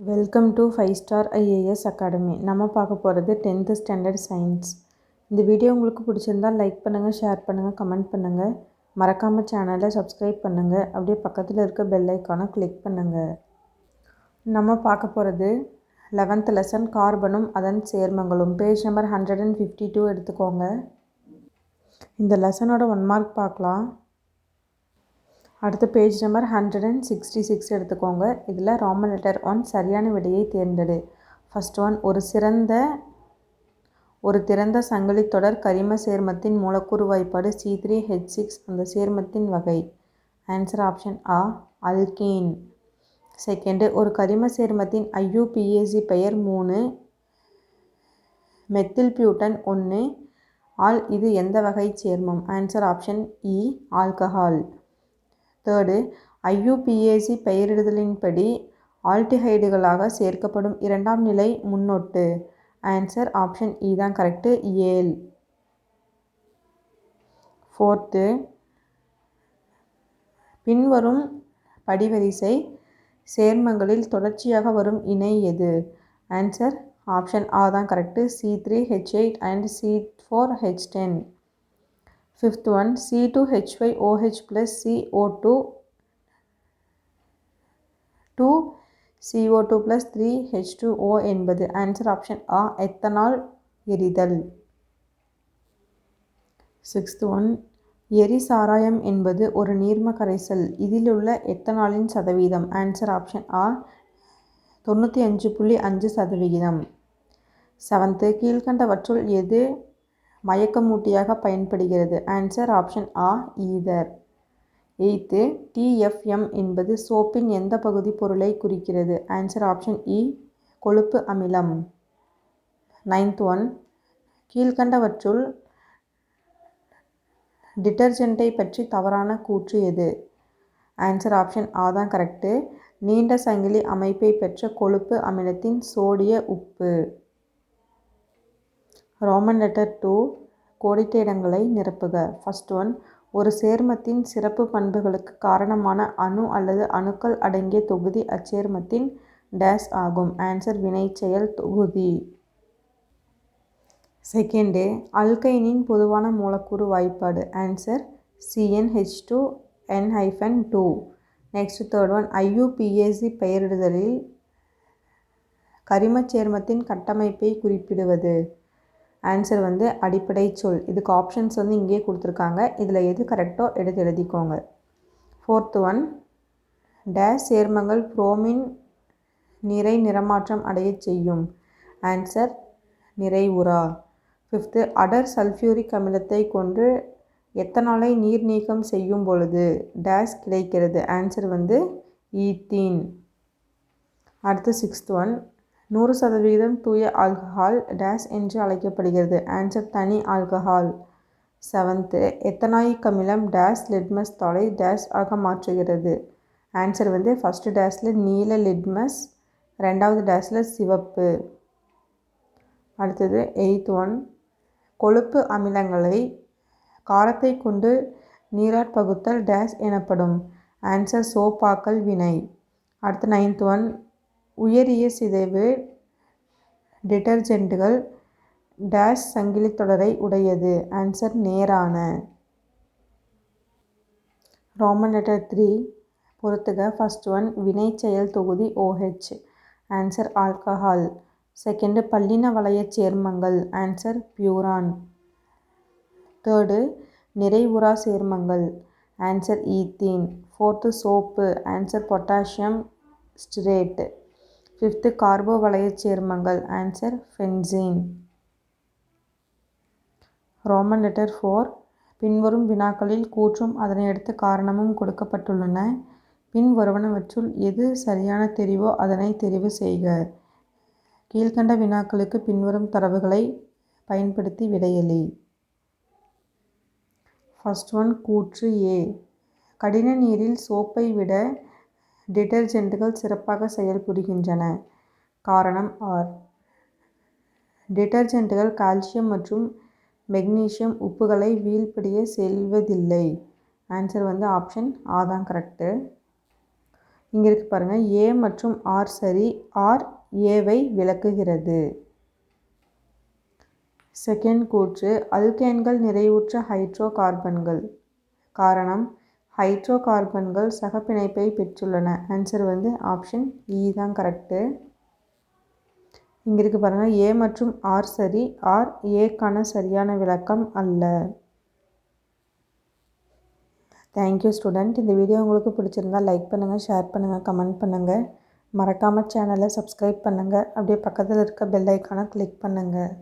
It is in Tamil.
Welcome to five star I A S academy. நம்ம பார்க்க போகிறது டென்த்து ஸ்டாண்டர்ட் சயின்ஸ். இந்த வீடியோ உங்களுக்கு பிடிச்சிருந்தால் லைக் பண்ணுங்கள் ஷேர் பண்ணுங்கள் கமெண்ட் பண்ணுங்கள் மறக்காமல் சேனலை சப்ஸ்கிரைப் பண்ணுங்கள் அப்படியே பக்கத்தில் இருக்க பெல் ஐக்கானை கிளிக் பண்ணுங்கள் நம்ம பார்க்க போகிறது லெவன்த் லெசன் கார்பனும் அதன் சேர்மங்களும். Page number hundred and fifty two எடுத்துக்கோங்க. இந்த லெசனோட ஒன் மார்க் பார்க்கலாம். அடுத்த page number hundred and sixty six எடுத்துக்கோங்க. இதில் ராமன் லெட்டர் ஒன் சரியான விடையை தேர்ந்தெடு. ஃபஸ்ட் ஒன் ஒரு சிறந்த ஒரு திறந்த சங்கிலி தொடர் கரிம சேர்மத்தின் மூலக்கூறு வாய்ப்பாடு சி த்ரீ ஹெச் சிக்ஸ் அந்த சேர்மத்தின் வகை. ஆன்சர் ஆப்ஷன் ஆ அல்கேன் செகண்டு ஒரு கரிம சேர்மத்தின் ஐயூபிஏசி பெயர் மூணு. மெத்தில் பியூட்டன் ஒன்று ஆல் இது எந்த வகை சேர்மம்? ஆன்சர் ஆப்ஷன் இ ஆல்கஹால் தேர்டு ஐயுபிஏசி பெயரிடுதலின்படி ஆல்டிஹைடுகளாக சேர்க்கப்படும் இரண்டாம் நிலை முன்னொட்டு. ஆன்சர் ஆப்ஷன் இ தான் கரெக்டு ஏல் ஃபோர்த்து பின்வரும் படிவரிசை சேர்மங்களில் தொடர்ச்சியாக வரும் இணை எது? ஆன்சர் ஆப்ஷன் ஆ தான் correct C three H eight and C four H ten fifth one C two H Y O H plus C O two two C O two plus three H two O என்பது ஆன்சர் ஆப்ஷன் ஆ எத்தனால் எரிதல் சிக்ஸ்த் ஒன் எரி சாராயம் என்பது ஒரு நீர்ம கரைசல். இதிலுள்ள எத்தனாலின் சதவீதம்? ஆன்சர் ஆப்ஷன் ஆ தொண்ணூற்றி அஞ்சு புள்ளி அஞ்சு சதவிகிதம் செவன்த்து கீழ்கண்டவற்றுள் எது மயக்கமூட்டியாக பயன்படுகிறது. ஆன்சர் ஆப்ஷன் ஆ ஈதர் எய்த்து டிஎஃப்எம் என்பது சோப்பின் எந்த பகுதி பொருளை குறிக்கிறது? ஆன்சர் ஆப்ஷன் இ கொழுப்பு அமிலம். நைன்த் ஒன் கீழ்கண்டவற்றுள் டிட்டர்ஜென்ட்டை பற்றி தவறான கூற்று எது? ஆன்சர் ஆப்ஷன் ஆ தான் கரெக்டு நீண்ட சங்கிலி அமைப்பை பெற்ற கொழுப்பு அமிலத்தின் சோடிய உப்பு. ரோமன் லெட்டர் டூ கோடிட்ட இடங்களை நிரப்புக. ஃபஸ்ட் ஒன் ஒரு சேர்மத்தின் சிறப்பு பண்புகளுக்கு காரணமான அணு அல்லது அணுக்கள் அடங்கிய தொகுதி அச்சேர்மத்தின் டேஸ் ஆகும். ஆன்சர் வினைச்செயல் தொகுதி. செகண்டு அல்கைனின் பொதுவான மூலக்கூறு வாய்ப்பாடு. Answer C N H two N hyphen two next third one IUPAC பெயரிடுதலில் கரிமச் சேர்மத்தின் கட்டமைப்பை குறிப்பிடுவது. ஆன்சர் வந்து அடிப்படை சொல். இதுக்கு ஆப்ஷன்ஸ் வந்து இங்கேயே கொடுத்துருக்காங்க. இதில் எது கரெக்டோ எடுத்து எழுதிக்கோங்க. ஃபோர்த்து ஒன் டேஸ் சேர்மங்கள் புரோமின் நிறை நிறமாற்றம் அடைய செய்யும். ஆன்சர் நிறைவுறா ஃபிஃப்த்து அடர் சல்ஃபியூரிக் அமிலத்தை கொண்டு எத்தனாலை நீர் நீக்கம் செய்யும் பொழுது டேஸ் கிடைக்கிறது? ஆன்சர் வந்து ஈத்தீன். அடுத்து சிக்ஸ்த் ஒன் நூறு சதவீதம் தூய ஆல்கஹால் டேஸ் என்று அழைக்கப்படுகிறது. ஆன்சர் தனி ஆல்கஹால். செவன்த்து எத்தனாயிக் அமிலம் டேஸ் லிட்மஸ் தாளை டேஸ் ஆக மாற்றுகிறது. ஆன்சர் வந்து ஃபஸ்ட்டு டேஸில் நீல லிட்மஸ் ரெண்டாவது டேஸில் சிவப்பு. அடுத்தது எயித் ஒன் கொழுப்பு அமிலங்களை காரத்தை கொண்டு நீராற்பகுத்தல் டேஸ் எனப்படும். ஆன்சர் சோப்பாக்கல் வினை. அடுத்து நைன்த் ஒன் உயரிய சிதைவு டிடர்ஜென்ட்டுகள் டேஷ் சங்கிலி தொடரை உடையது. ஆன்சர் நேரான. Roman letter three. பொறுத்துக ஃபஸ்ட் ஒன். வினை செயல் தொகுதி ஓஹெச் ஆன்சர் ஆல்கஹால். செகண்டு. பல்லின வளைய சேர்மங்கள். Answer furan. தேர்டு. நிறைவுறா சேர்மங்கள். Answer ethene. Fourth. Soap. Answer potassium stearate fifth carbo வளைய சேர்மங்கள். Answer benzene roman letter four பின்வரும் வினாக்களில் கூற்றும் அதனை அடுத்து காரணமும் கொடுக்கப்பட்டுள்ளன. பின் வருவனவற்றுள் எது சரியான தெரிவோ அதனை தெரிவு செய்க. கீழ்கண்ட வினாக்களுக்கு பின்வரும் தரவுகளை பயன்படுத்தி விடையளி ஃபஸ்ட் ஒன் கூற்று ஏ கடின நீரில் சோப்பை விட டிடர்ஜென்ட்டுகள் சிறப்பாக செயல்புரிகின்றன காரணம் ஆர். டிடர்ஜென்ட்டுகள் கால்சியம் மற்றும் மெக்னீஷியம் உப்புகளை வீழ்படிய செல்வதில்லை. ஆன்சர் வந்து ஆப்ஷன் ஆ தான் கரெக்டு இங்கே இருக்கு பாருங்கள் ஏ மற்றும் ஆர் சரி. ஆர் ஏவை விளக்குகிறது. செகண்ட் கூற்று. அல்கேன்கள் நிறைவுற்ற ஹைட்ரோ கார்பன்கள் காரணம் ஹைட்ரோ கார்பன்கள் சகப்பிணைப்பை பெற்றுள்ளன. ஆன்சர் வந்து ஆப்ஷன் இ e தான் கரெக்டு இங்கே இருக்கு பாருங்கள் ஏ மற்றும் ஆர் சரி. ஆர் ஏக்கான சரியான விளக்கம் அல்ல. தேங்க்யூ ஸ்டூடெண்ட் இந்த வீடியோ உங்களுக்கு பிடிச்சிருந்தா லைக் பண்ணுங்கள் ஷேர் பண்ணுங்கள் கமெண்ட் பண்ணுங்கள் மறக்காமல் சேனலை சப்ஸ்கிரைப் பண்ணுங்கள் அப்படியே பக்கத்தில் இருக்க பெல் ஐக்கானை கிளிக் பண்ணுங்கள்